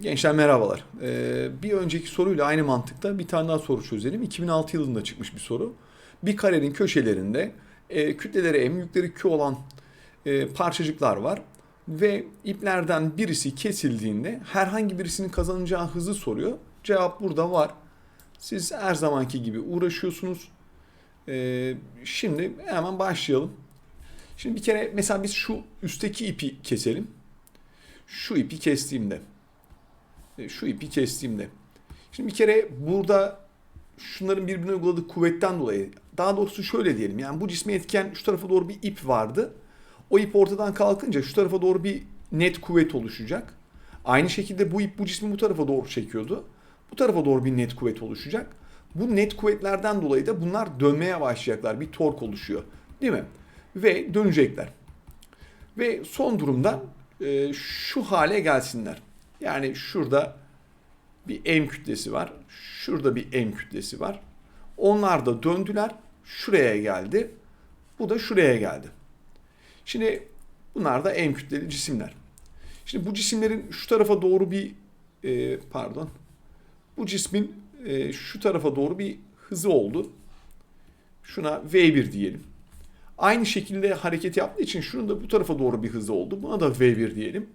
Gençler merhabalar. Ee, bir önceki soruyla aynı mantıkta bir tane daha soru çözelim. 2006 yılında çıkmış bir soru. Bir karenin köşelerinde e, kütleleri m, yükleri q olan e, parçacıklar var. Ve iplerden birisi kesildiğinde herhangi birisinin kazanacağı hızı soruyor. Cevap burada var. Siz her zamanki gibi uğraşıyorsunuz. Ee, şimdi hemen başlayalım. Şimdi bir kere mesela biz şu üstteki ipi keselim. Şu ipi kestiğimde e, şu ipi kestiğimde. Şimdi bir kere burada şunların birbirine uyguladığı kuvvetten dolayı daha doğrusu şöyle diyelim yani bu cisme etken şu tarafa doğru bir ip vardı. O ip ortadan kalkınca şu tarafa doğru bir net kuvvet oluşacak. Aynı şekilde bu ip bu cismi bu tarafa doğru çekiyordu. Bu tarafa doğru bir net kuvvet oluşacak. Bu net kuvvetlerden dolayı da bunlar dönmeye başlayacaklar. Bir tork oluşuyor. Değil mi? Ve dönecekler. Ve son durumda e, şu hale gelsinler. Yani şurada bir M kütlesi var. Şurada bir M kütlesi var. Onlar da döndüler. Şuraya geldi. Bu da şuraya geldi. Şimdi bunlar da M kütleli cisimler. Şimdi bu cisimlerin şu tarafa doğru bir e, pardon. Bu cismin e, şu tarafa doğru bir hızı oldu. Şuna V1 diyelim. Aynı şekilde hareket yaptığı için şunun da bu tarafa doğru bir hızı oldu. Buna da V1 diyelim.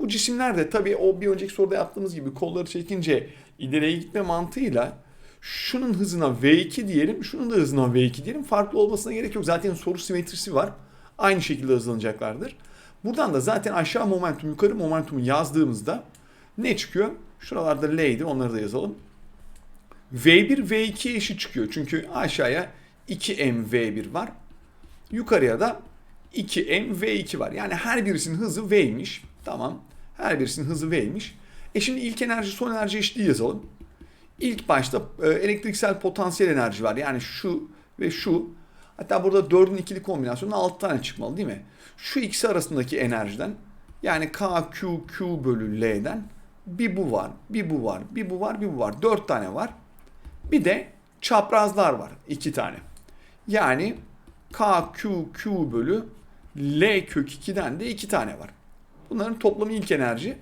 Bu cisimler de tabii o bir önceki soruda yaptığımız gibi kolları çekince ileriye gitme mantığıyla şunun hızına V2 diyelim, şunun da hızına V2 diyelim. Farklı olmasına gerek yok. Zaten soru simetrisi var. Aynı şekilde hızlanacaklardır. Buradan da zaten aşağı momentum, yukarı momentumu yazdığımızda ne çıkıyor? Şuralarda L'ydi, onları da yazalım. V1 V2'ye eşit çıkıyor. Çünkü aşağıya 2M V1 var. Yukarıya da 2M V2 var. Yani her birisinin hızı V'ymiş. Tamam. Her birisinin hızı V'ymiş. E şimdi ilk enerji son enerji eşitliği yazalım. İlk başta e, elektriksel potansiyel enerji var. Yani şu ve şu. Hatta burada 4'ün ikili kombinasyonu 6 tane çıkmalı değil mi? Şu ikisi arasındaki enerjiden yani K, Q, bölü L'den bir bu var, bir bu var, bir bu var, bir bu var. 4 tane var. Bir de çaprazlar var. 2 tane. Yani K, Q bölü L kök 2'den de 2 tane var. Bunların toplamı ilk enerji.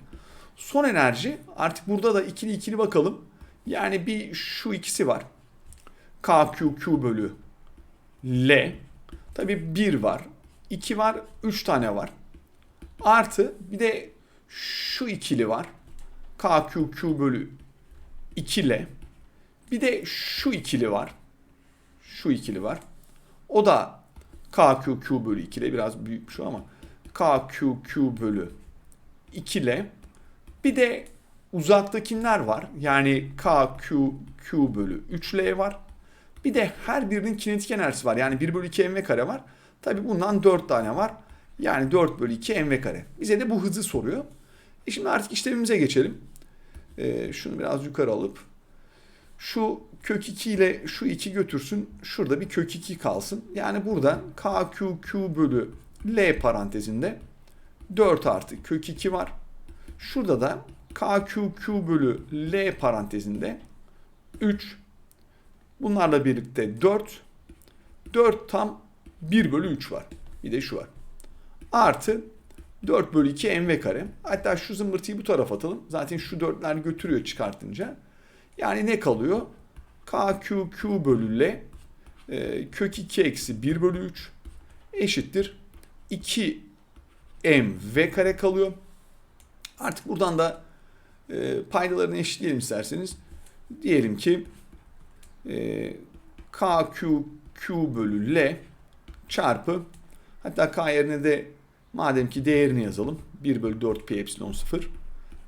Son enerji artık burada da ikili ikili bakalım. Yani bir şu ikisi var. KQQ bölü L. Tabi 1 var. 2 var. 3 tane var. Artı bir de şu ikili var. KQQ bölü 2L. Bir de şu ikili var. Şu ikili var. O da KQQ bölü 2L. Biraz büyük şu ama. KQQ bölü 2 ile bir de uzaktakiler var. Yani KQQ bölü 3L var. Bir de her birinin kinetik enerjisi var. Yani 1 bölü 2 mv kare var. Tabi bundan 4 tane var. Yani 4 bölü 2 mv kare. Bize de bu hızı soruyor. E şimdi artık işlemimize geçelim. Ee, şunu biraz yukarı alıp şu kök 2 ile şu 2 götürsün. Şurada bir kök 2 kalsın. Yani burada KQQ bölü L parantezinde 4 artı kök 2 var. Şurada da KQQ bölü L parantezinde 3. Bunlarla birlikte 4. 4 tam 1 bölü 3 var. Bir de şu var. Artı 4 bölü 2 mv kare. Hatta şu zımbırtıyı bu tarafa atalım. Zaten şu 4'ler götürüyor çıkartınca. Yani ne kalıyor? KQQ bölü L e, kök 2 eksi 1 bölü 3 eşittir 2 m v kare kalıyor. Artık buradan da e, paydalarını eşitleyelim isterseniz. Diyelim ki e, k q q bölü l çarpı hatta k yerine de madem ki değerini yazalım. 1 bölü 4 pi epsilon 0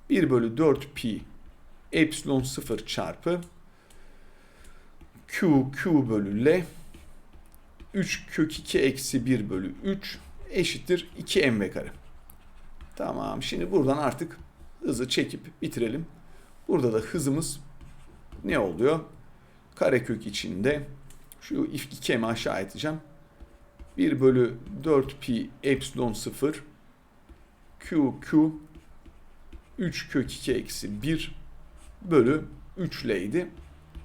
1 bölü 4 pi epsilon 0 çarpı q q bölü l 3 kök 2 eksi 1 bölü 3 eşittir 2 mv kare. Tamam şimdi buradan artık hızı çekip bitirelim. Burada da hızımız ne oluyor? Karekök içinde şu 2 m'i aşağı iteceğim. 1 bölü 4 pi epsilon 0 q q 3 kök 2 eksi 1 bölü 3 l'ydi.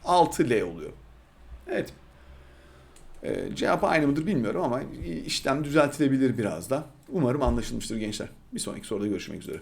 6 l oluyor. Evet. Ee, cevap aynı mıdır bilmiyorum ama işlem düzeltilebilir biraz da. Umarım anlaşılmıştır gençler. Bir sonraki soruda görüşmek üzere.